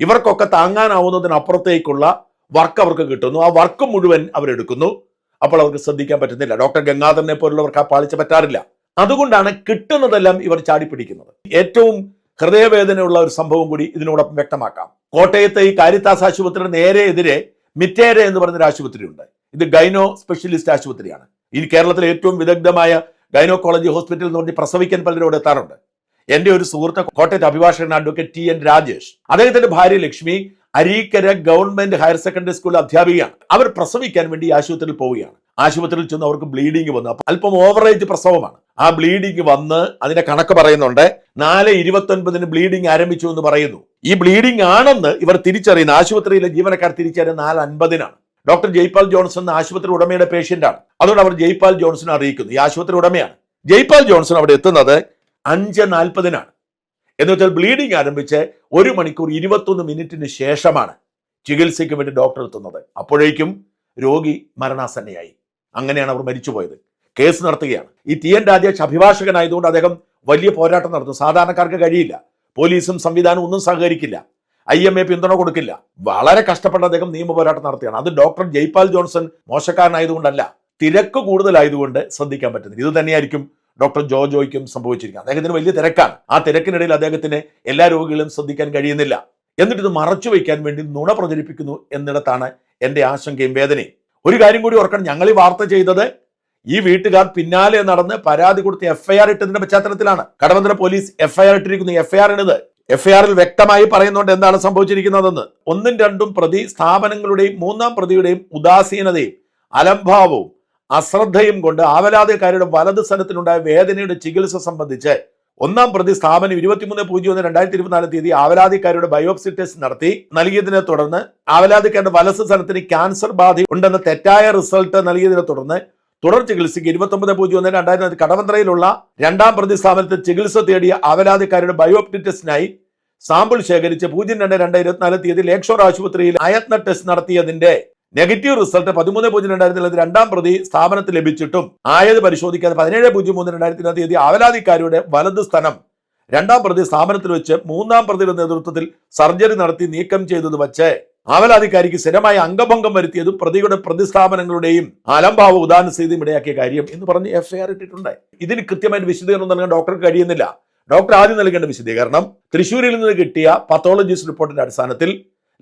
ഇവർക്കൊക്കെ താങ്ങാനാവുന്നതിനപ്പുറത്തേക്കുള്ള വർക്ക് അവർക്ക് കിട്ടുന്നു. ആ വർക്ക് മുഴുവൻ അവരെടുക്കുന്നു. അപ്പോൾ അവർക്ക് ശ്രദ്ധിക്കാൻ പറ്റുന്നില്ല. ഡോക്ടർ ഗംഗാധരനെ പോലുള്ളവർക്ക് ആ പാളിച്ച പറ്റാറില്ല. അതുകൊണ്ടാണ് കിട്ടുന്നതെല്ലാം ഇവർ ചാടിപ്പിടിക്കുന്നത്. ഏറ്റവും ഹൃദയവേദനയുള്ള ഒരു സംഭവം കൂടി ഇതിനോടൊപ്പം വ്യക്തമാക്കാം. കോട്ടയത്തെ ഈ കാരിത്താസ് ആശുപത്രിയുടെ നേരെ എതിരെ മിറ്റേര എന്ന് പറഞ്ഞൊരു ആശുപത്രിയുണ്ട്. ഇത് ഗൈനോ സ്പെഷ്യലിസ്റ്റ് ആശുപത്രിയാണ്. ഈ കേരളത്തിലെ ഏറ്റവും വിദഗ്ധമായ ഗൈനോക്കോളജി ഹോസ്പിറ്റൽ എന്ന് പറഞ്ഞ് പ്രസവിക്കാൻ പലരോട് എത്താറുണ്ട്. എന്റെ ഒരു സുഹൃത്ത് കോട്ടയത്തെ അഭിഭാഷകൻ അഡ്വക്കേറ്റ് ടി എൻ രാജേഷ്. അദ്ദേഹത്തിന്റെ ഭാര്യ Lakshmi Areekkara government higher secondary school അധ്യാപികയാണ്. അവർ പ്രസവിക്കാൻ വേണ്ടി ആശുപത്രിയിൽ പോവുകയാണ്. ആശുപത്രിയിൽ ചെന്ന് അവർക്ക് ബ്ലീഡിങ് വന്നു. അപ്പൊ അല്പം ഓവറേജ് പ്രസവമാണ്. ആ ബ്ലീഡിങ് വന്ന് അതിന്റെ കണക്ക് പറയുന്നുണ്ട്. നാല് ഇരുപത്തൊൻപതിന് ബ്ലീഡിങ് ആരംഭിച്ചു എന്ന് പറയുന്നു. ഈ ബ്ലീഡിംഗ് ആണെന്ന് ഇവർ തിരിച്ചറിയുന്ന. ആശുപത്രിയിലെ ജീവനക്കാർ തിരിച്ചറിയുന്ന നാല് അൻപതിനാണ്. ഡോക്ടർ ജയ്പാൽ ജോൺസൺ ആശുപത്രി ഉടമയുടെ പേഷ്യന്റ് ആണ് അതുകൊണ്ട് അവർ ജയ്പാൽ ജോൺസൺ അറിയിക്കുന്നു. ഈ ആശുപത്രി ഉടമയാണ്. ജയ്പാൽ ജോൺസൺ അവിടെ എത്തുന്നത് അഞ്ച് നാൽപ്പതിനാണ് എന്ന് വെച്ചാൽ ബ്ലീഡിംഗ് ആരംഭിച്ച് ഒരു മണിക്കൂർ ഇരുപത്തൊന്ന് മിനിറ്റിന് ശേഷമാണ് ചികിത്സയ്ക്ക് വേണ്ടി ഡോക്ടർ എത്തുന്നത്. അപ്പോഴേക്കും രോഗി മരണാസന്നയായി. അങ്ങനെയാണ് അവർ മരിച്ചുപോയത്. കേസ് നടത്തുകയാണ്. ഈ ടി എൻ രാജേഷ് അഭിഭാഷകനായതുകൊണ്ട് അദ്ദേഹം വലിയ പോരാട്ടം നടത്തും. സാധാരണക്കാർക്ക് കഴിയില്ല. പോലീസും സംവിധാനവും ഒന്നും സഹകരിക്കില്ല. ഐ എം എ പിന്തുണ കൊടുക്കില്ല. വളരെ കഷ്ടപ്പെട്ട അദ്ദേഹം നിയമ പോരാട്ടം നടത്തുകയാണ് അത് ഡോക്ടർ ജയ്പാൽ ജോൺസൺ മോശക്കാരനായതുകൊണ്ടല്ല തിരക്ക് കൂടുതലായതുകൊണ്ട് ശ്രദ്ധിക്കാൻ പറ്റുന്നില്ല. ഇത് തന്നെയായിരിക്കും ഡോക്ടർ ജോ ജോയ്ക്കും സംഭവിച്ചിരിക്കുന്നത്. അദ്ദേഹത്തിന് വലിയ തിരക്കാണ്. ആ തിരക്കിനിടയിൽ അദ്ദേഹത്തിന് എല്ലാ രോഗികളും ശ്രദ്ധിക്കാൻ കഴിയുന്നില്ല. എന്നിട്ട് ഇത് മറച്ചു വയ്ക്കാൻ വേണ്ടി നുണ പ്രചരിപ്പിക്കുന്നു എന്നിടത്താണ് എന്റെ ആശങ്കയും വേദനയും. ഒരു കാര്യം കൂടി ഓർക്കണം. ഞങ്ങൾ ഈ വാർത്ത ചെയ്തത് ഈ വീട്ടുകാർ പിന്നാലെ നടന്ന് പരാതി കൊടുത്ത് എഫ്ഐആർ ഇട്ടതിന്റെ പശ്ചാത്തലത്തിലാണ്. കടവന്തര പോലീസ് എഫ്ഐആർ ഇട്ടിരിക്കുന്നു. എഫ്ഐആർ ഇണത് എഫ്ഐആറിൽ വ്യക്തമായി പറയുന്നുണ്ട് എന്താണ് സംഭവിച്ചിരിക്കുന്നതെന്ന്. ഒന്നും രണ്ടും പ്രതി സ്ഥാപനങ്ങളുടെയും മൂന്നാം പ്രതിയുടെയും ഉദാസീനതയും അലംഭാവവും അശ്രദ്ധയും കൊണ്ട് ആവലാതിക്കാരുടെ വലത് സ്ഥലത്തിനുണ്ടായ വേദനയുടെ ചികിത്സ സംബന്ധിച്ച് ഒന്നാം പ്രതി സ്ഥാപനം ഇരുപത്തിമൂന്ന് പൂജ്യം ഒന്ന് രണ്ടായിരത്തി ഇരുപത്തിനാല് തീയതി ആവലാതിക്കാരുടെ ബയോപ്സി ടെസ്റ്റ് നടത്തി. നൽകിയതിനെ തുടർന്ന് ആവലാതിക്കാരുടെ വലസ് സ്ഥലത്തിന് ക്യാൻസർ ബാധ ഉണ്ടെന്ന തെറ്റായ റിസൾട്ട് നൽകിയതിനെ തുടർന്ന് തുടർ ചികിത്സയ്ക്ക് ഇരുപത്തൊമ്പത് പൂജ്യം ഒന്ന് രണ്ടായിരത്തി കടവന്ത്രയിലുള്ള രണ്ടാം പ്രതി സ്ഥാപനത്തിൽ ചികിത്സ തേടിയ ആവലാതിക്കാരുടെ ബയോപ്റ്റി ടെസ്റ്റിനായി സാമ്പിൾ ശേഖരിച്ച് പൂജ്യം രണ്ട് രണ്ട് ഇരുപത്തിനാല് തീയതി ലേക്ഷോർ ആശുപത്രിയിൽ അയത്ന ടെസ്റ്റ് നടത്തിയതിന്റെ നെഗറ്റീവ് റിസൾട്ട് പതിമൂന്ന് പൂജ്യം രണ്ടായിരത്തി ഇരുപത്തി രണ്ടാം പ്രതി സ്ഥാപനത്തിൽ ലഭിച്ചിട്ടും ആയത് പരിശോധിക്കാതെ പതിനേഴ് പൂജ്യം മൂന്ന് രണ്ടായിരത്തി ഇരുപത്തി തീയതി ആവലാതിക്കാരുടെ വലത് സ്ഥലം രണ്ടാം പ്രതി സ്ഥാപനത്തിൽ വെച്ച് മൂന്നാം പ്രതിയുടെ നേതൃത്വത്തിൽ സർജറി നടത്തി നീക്കം ചെയ്തത് വച്ച് ആവലാധികാരിക്ക് സ്ഥിരമായ അംഗഭംഗം വരുത്തിയതും പ്രതിയുടെ പ്രതിസ്ഥാപനങ്ങളുടെയും അലംഭാവ ഉദാഹരണ സ്ഥിതിയും ഇടയാക്കിയ കാര്യം എന്ന് പറഞ്ഞ് എഫ്ഐആർ ഇട്ടിട്ടുണ്ട്. ഇതിന് കൃത്യമായിട്ട് വിശദീകരണം നൽകാൻ ഡോക്ടർക്ക് കഴിയുന്നില്ല. ഡോക്ടർ ആദ്യം നൽകേണ്ട വിശദീകരണം തൃശ്ശൂരിൽ നിന്ന് കിട്ടിയ പത്തോളജിസ്റ്റ് റിപ്പോർട്ടിന്റെ അടിസ്ഥാനത്തിൽ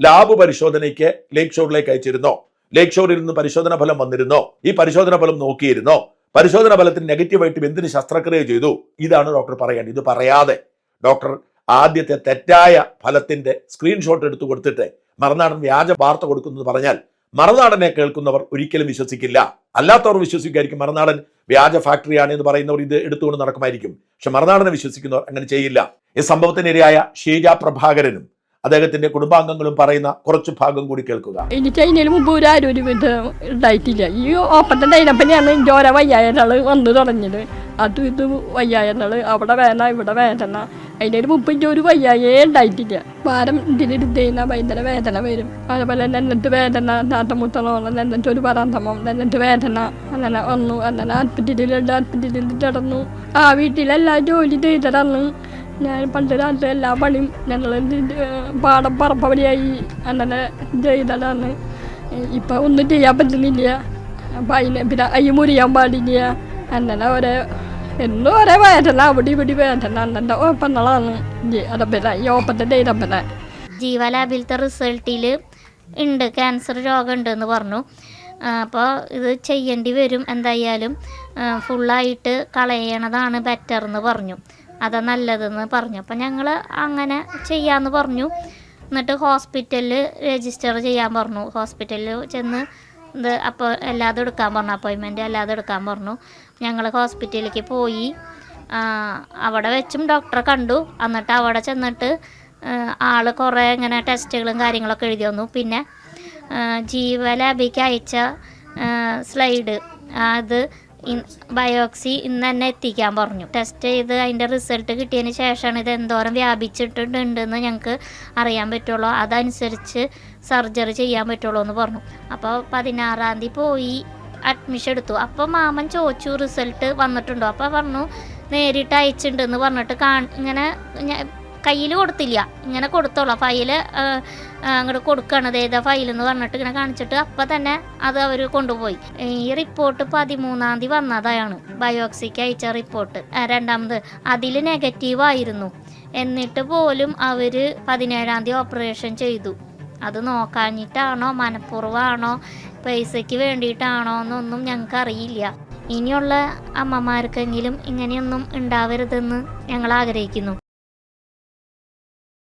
ലാബ് പരിശോധനയ്ക്ക് ലേക്ക് ഷോറിലേക്ക് അയച്ചിരുന്നോ. ലേക്ക് ഷോറിൽ നിന്ന് പരിശോധന ഫലം വന്നിരുന്നോ. ഈ പരിശോധന ഫലം നോക്കിയിരുന്നോ. പരിശോധന ഫലത്തിന് നെഗറ്റീവായിട്ട് എന്തിന് ശസ്ത്രക്രിയ ചെയ്തു? ഇതാണ് ഡോക്ടർ പറയേണ്ടത്. ഇത് പറയാതെ. ഡോക്ടർ ആദ്യത്തെ തെറ്റായ ഫലത്തിന്റെ സ്ക്രീൻഷോട്ട് എടുത്തു കൊടുത്തിട്ട് മറുനാടൻ വ്യാജ വാർത്ത കൊടുക്കുന്നത് പറഞ്ഞാൽ മറുനാടനെ കേൾക്കുന്നവർ ഒരിക്കലും വിശ്വസിക്കില്ല. അല്ലാത്തവർ വിശ്വസിക്കായിരിക്കും മറുനാടൻ വ്യാജ ഫാക്ടറിയാണ് എന്ന് പറയുന്നവർ ഇത് എടുത്തുകൊണ്ട് നടക്കുമായിരിക്കും. പക്ഷെ മറുനാടനെ വിശ്വസിക്കുന്നവർ അങ്ങനെ ചെയ്യില്ല. ഈ സംഭവത്തിനിരയായ ഷീജ പ്രഭാകരനും അദ്ദേഹത്തിന്റെ കുടുംബാംഗങ്ങളും പറയുന്ന കുറച്ച് ഭാഗം കൂടി കേൾക്കുക. എനിക്ക് അതിന് മുമ്പ് ഒരു ഇത് ഉണ്ടായിട്ടില്ല ഈ ഓപ്പറേഷൻ കഴിഞ്ഞപ്പോഴാണ് എന്റെ ഓരോ വയ്യായനാൾ വന്നു തുടങ്ങിയത്. അത് ഇത് വയ്യായനാൾ അവിടെ വേദന ഇവിടെ വേദന. അതിന് മുമ്പ് ഒരു വയ്യായേ ഉണ്ടായിട്ടില്ല. ഭാരം ഇതിലിരുന്ന് ഭയങ്കര വേദന വരും. അതുപോലെ നെന്നിട്ട് വേദന നാട്ടമുത്തളോളം നെന്നിട്ട് ഒരു പറാന്തമം നെന്നിട്ട് വേദന അങ്ങനെ വന്നു. അങ്ങനെ ആസ്പത്രിയിലുണ്ട് ആസ്പത്രിയിൽ കിടന്നു. ആ വീട്ടിലെല്ലാം ജോലി ചെയ്തിടന്നു ഞാൻ പണ്ട് രാത്രി എല്ലാ പണിയും ഞങ്ങൾ പാടം പറപ്പവരിയായി അങ്ങനെ ചെയ്തതാണ്. ഇപ്പം ഒന്നും ചെയ്യാൻ പറ്റുന്നില്ല. അപ്പം അതിന് പിന്നെ അയ്യ മുറിയാൻ പാടില്ല. അങ്ങനെ ഒരേ എന്നും ഒരേ വേദന അവിടെ ഇവിടെ വേദന അന്നെ ഓപ്പങ്ങളാണ്. അതപ്പന ഈ ഓപ്പത്തിന്റെ ഇതപ്പന ജീവ ലാബിലത്തെ റിസൾട്ടിൽ ഉണ്ട് ക്യാൻസർ രോഗം ഉണ്ടെന്ന് പറഞ്ഞു അപ്പോൾ ഇത് ചെയ്യേണ്ടി വരും എന്തായാലും. ഫുള്ളായിട്ട് കളയണതാണ് ബെറ്റർ എന്ന് പറഞ്ഞു. അതാ നല്ലതെന്ന് പറഞ്ഞു. അപ്പം ഞങ്ങൾ അങ്ങനെ ചെയ്യാമെന്ന് പറഞ്ഞു. എന്നിട്ട് ഹോസ്പിറ്റലിൽ രജിസ്റ്റർ ചെയ്യാൻ പറഞ്ഞു. ഹോസ്പിറ്റലിൽ ചെന്ന് ഇത് അപ്പോൾ എല്ലാതും എടുക്കാൻ പറഞ്ഞു. അപ്പോയിൻമെന്റ് എല്ലാതും എടുക്കാൻ പറഞ്ഞു. ഞങ്ങൾ ഹോസ്പിറ്റലിലേക്ക് പോയി. അവിടെ വെച്ചും ഡോക്ടറെ കണ്ടു. എന്നിട്ട് അവിടെ ചെന്നിട്ട് ആൾ കുറേ ഇങ്ങനെ ടെസ്റ്റുകളും കാര്യങ്ങളൊക്കെ എഴുതി തന്നു പിന്നെ ജീവലാബിക്ക് ജീവ ലാബിക്ക് അയച്ച സ്ലൈഡ് അത് ബയോപ്സി ഇന്ന് തന്നെ എത്തിക്കാൻ പറഞ്ഞു. ടെസ്റ്റ് ചെയ്ത് അതിന്റെ റിസൾട്ട് കിട്ടിയതിന് ശേഷമാണ് ഇത് എന്തോരം വ്യാപിച്ചിട്ടുണ്ടെന്ന് ഞങ്ങൾക്ക് അറിയാൻ പറ്റുള്ളൂ. അതനുസരിച്ച് സർജറി ചെയ്യാൻ പറ്റുള്ളൂ എന്ന് പറഞ്ഞു. അപ്പോൾ പതിനാറാം തീയതി പോയി അഡ്മിഷൻ എടുത്തു. അപ്പോൾ മാമൻ ചോദിച്ചു റിസൾട്ട് വന്നിട്ടുണ്ടോ? അപ്പോൾ പറഞ്ഞു നേരിട്ട് അയച്ചിട്ടുണ്ടെന്ന് പറഞ്ഞിട്ട് കാ ഇങ്ങനെ കയ്യിൽ കൊടുത്തില്ല. ഇങ്ങനെ കൊടുത്തോളാം. ഫയൽ അങ്ങോട്ട് കൊടുക്കണത് ഏതാ ഫയൽ എന്ന് പറഞ്ഞിട്ട് ഇങ്ങനെ കാണിച്ചിട്ട് അപ്പം തന്നെ അത് അവർ കൊണ്ടുപോയി. ഈ റിപ്പോർട്ട് പതിമൂന്നാം തീയതി വന്നതാണ്. ബയോക്സിക്ക് അയച്ച റിപ്പോർട്ട് രണ്ടാമത് അതിൽ നെഗറ്റീവ് ആയിരുന്നു. എന്നിട്ട് പോലും അവർ പതിനേഴാം തീയതി ഓപ്പറേഷൻ ചെയ്തു. അത് നോക്കാഞ്ഞിട്ടാണോ? മനഃപൂർവമാണോ? പൈസയ്ക്ക് വേണ്ടിയിട്ടാണോ? എന്നൊന്നും ഞങ്ങൾക്ക് അറിയില്ല ഇനിയുള്ള അമ്മമാർക്കെങ്കിലും ഇങ്ങനെയൊന്നും ഉണ്ടാവരുതെന്ന് ഞങ്ങൾ ആഗ്രഹിക്കുന്നു.